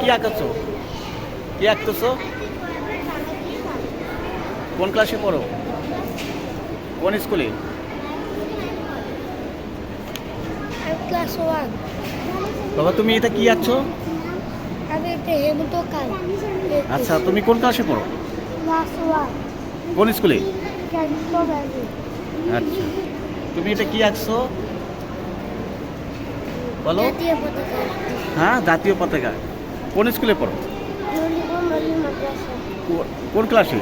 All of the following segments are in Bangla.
কি আঁকাচ্ছো কি আঁকতেছো? কোন ক্লাসে পড়ো? কোন স্কুলে বাবা তুমি এটা কি আঁকছো? আচ্ছা তুমি কোন ক্লাসে পড়ো? কোন স্কুলে আচ্ছা। তুমি এটা কি আঁকছো? বলো। হ্যাঁ জাতীয় পতাকা। কোন স্কুলে পড়ো? কোন ক্লাসে?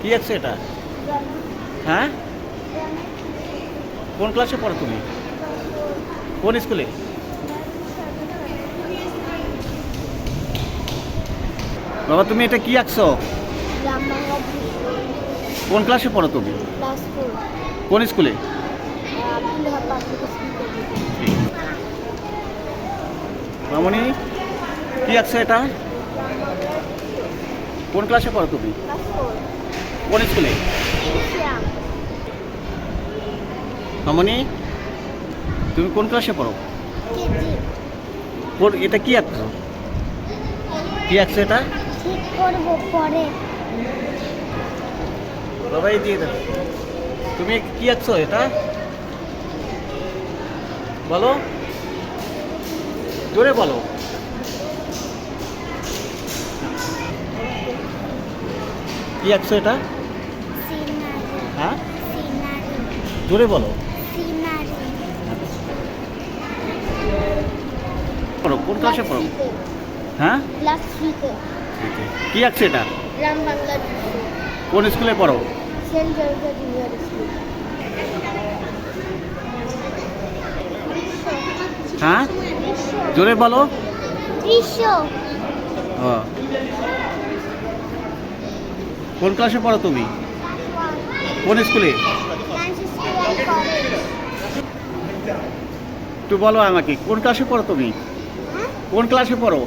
কি আঁকছো এটা? হ্যাঁ? কোন ক্লাসে পড়ো তুমি? কোন স্কুলে? বাবা তুমি এটা কি আঁকছো? কোন ক্লাসে পড়ো তুমি? কোন স্কুলে আব্দুল হাব পাবলিক স্কুল মামনি, কি আঁকছো এটা? কোন ক্লাসে পড়ো তুমি? কোন স্কুলে? মামনি, তুমি কোন ক্লাসে পড়ো? কোন, এটা কি আঁকছো? কি আঁকছো এটা? পরে দিয়ে দাও। তুমি কি আঁকছো এটা? বলো। জোরে বলো। কি আঁকছো এটা? হ্যাঁ জোরে বলো। পড়ো কোন ক্লাসে পড়ো? হ্যাঁ? কি আঁকছো এটা? কোন স্কুলে পড়ো? সেন্ট জর্জ জুনিয়র স্কুল হ্যাঁ? জোরে বলো। ও। কোন ক্লাসে পড়ো তুমি? কোন স্কুলে? একটু বলো আমাকে কোন ক্লাসে পড়ো তুমি? হ্যাঁ? কোন ক্লাসে পড়ো?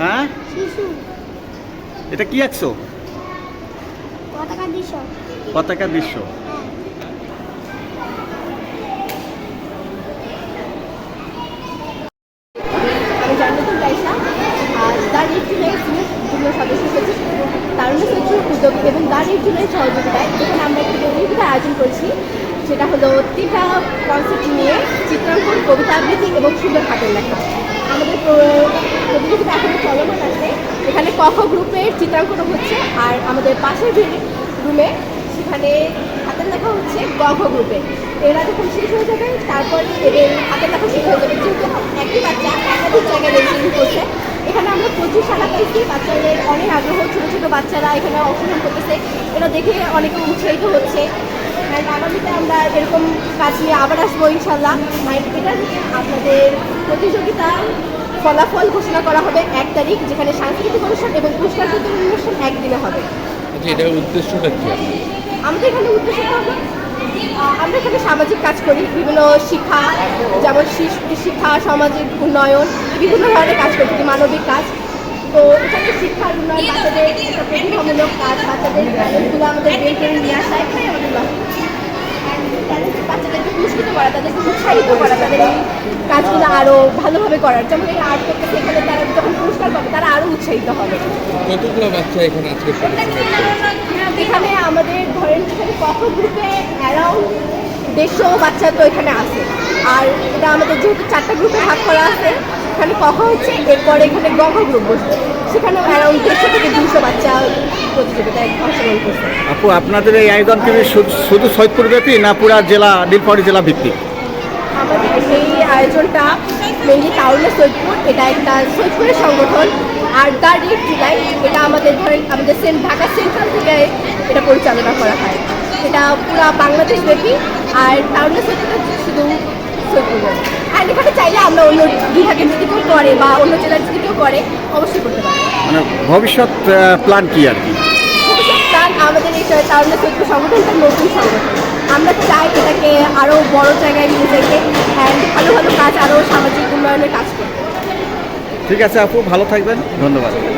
হ্যাঁ? এটা কি আঁকছো পতাকা দৃশ্য পতাকা দৃশ্য হ্যাঁ আমি জান্নাতুল রাইসা আর দ্য রেড জুলাই যুগ্ম সদস্য সচিব তারুণ্য সচিব উদ্যোগ জন্য সহযোগিতায় এখানে আমরা একটি প্রতিযোগিতার আয়োজন করছি সেটা হলো তিনটা কনসেপ্ট নিয়ে চিত্রাঙ্কন, কবিতা আবৃত্তি এবং সুন্দর হাতের লেখা। আমাদের প্র- প্রতিযোগিতা এখন চলমান আছে। এখানে কখ গ্রুপের চিত্রাঙ্কন হচ্ছে, আর আমাদের পাশের রুমে সেখানে হাতের লেখা হচ্ছে গঘ গ্রুপে। এরা যখন শেষ হয়ে যাবে, তারপর এদের হাতের লেখা শেষ হয়ে যাবে। যেহেতু একই বাচ্চা, একাধিক জায়গায় রেজিস্ট্রেশন করছে। এখানে আমরা প্রচুর সারা পাইছি। বাচ্চাদের অনেক আগ্রহ, ছোটো ছোটো বাচ্চারা এখানে অংশগ্রহণ করতেছে। এরা দেখে অনেকে উৎসাহিত হচ্ছে। আগামীতে আমরা এরকম কাজ নিয়ে আবার আসব ইনশাল্লাহ অ্যান্ড আপনাদের প্রতিযোগিতার ফলাফল ঘোষণা করা হবে এক তারিখ, যেখানে সাংস্কৃতিক অনুষ্ঠান এবং পুরস্কার অনুষ্ঠান একদিনে হবে। আচ্ছা এটার উদ্দেশ্যটা কি? আমাদের এখানে উদ্দেশ্যটা হলো আমরা এখানে সামাজিক কাজ করি বিভিন্ন শিক্ষা যেমন শিশু শিক্ষা সামাজিক উন্নয়ন বিভিন্ন ধরনের কাজ করি মানবিক কাজ। তো এখানে শিক্ষার উন্নয়ন বাচ্চাদের প্রতিভামূলক কাজ বাচ্চাদের ট্যালেন্টগুলো আমাদের বের করে নিয়ে আসা এখানে আমাদের লক্ষ্য। বাচ্চাদেরকে পুরস্কৃত করা তাদেরকে উৎসাহিত করা তাদের এই কাজগুলো আরও ভালোভাবে করার। যেমন এই আর্ট করতেছে এখানে তারা যখন পুরস্কার পাবে তারা আরও উৎসাহিত হবে। কতগুলো বাচ্চা এখানে আজকে আমাদের ধরেন এখানে কত গ্রুপে অ্যারাউন্ড দেড়শো বাচ্চা তো এখানে আছে। আর এটা আমাদের যেহেতু চারটা গ্রুপে ভাগ করা আছে এখানে কখ হচ্ছে এরপরে এখানে গঘ গ্রুপ বসবে সেখানেও অ্যারাউন্ড দেড়শো থেকে দুশো বাচ্চা প্রতিযোগিতায় অংশগ্রহণ করছে। আপু আপনাদের এই আয়োজন কি শুধু- সৈয়দপুর ব্যাপী না পুরা জেলা নীলফামারী জেলা ভিত্তিক? আমাদের এই আয়োজনটা মেনলি টাউনে সৈয়দপুর এটা একটা সৈয়দপুরের সংগঠন। আর দ্য রেড জুলাই এটা আমাদের ধরেন আমাদের সেন্ট ঢাকা সেন্ট্রাল থেকে এটা পরিচালনা করা হয়। এটা পুরা বাংলাদেশ ব্যাপী আর টাউনে সৈয়দপুরে শুধু আর এখানে চাইলে আমরা অন্য বিভাগের যদি কেউ করে বা অন্য জেলার যদি কেউ করে অবশ্যই করতে পারি মানে ভবিষ্যৎ প্ল্যান কি আর কি? ভবিষ্যৎ প্ল্যান আমাদের এই টাউনে সৈয়দপুর সংগঠনটা নতুন সংগঠন। আমরা চাই এটাকে আরও বড় জায়গায় নিয়ে যেতে অ্যান্ড ভালো ভালো কাজ আরও সামাজিক উন্নয়নের কাজ করতে। ঠিক আছে আপু ভালো থাকবেন। ধন্যবাদ।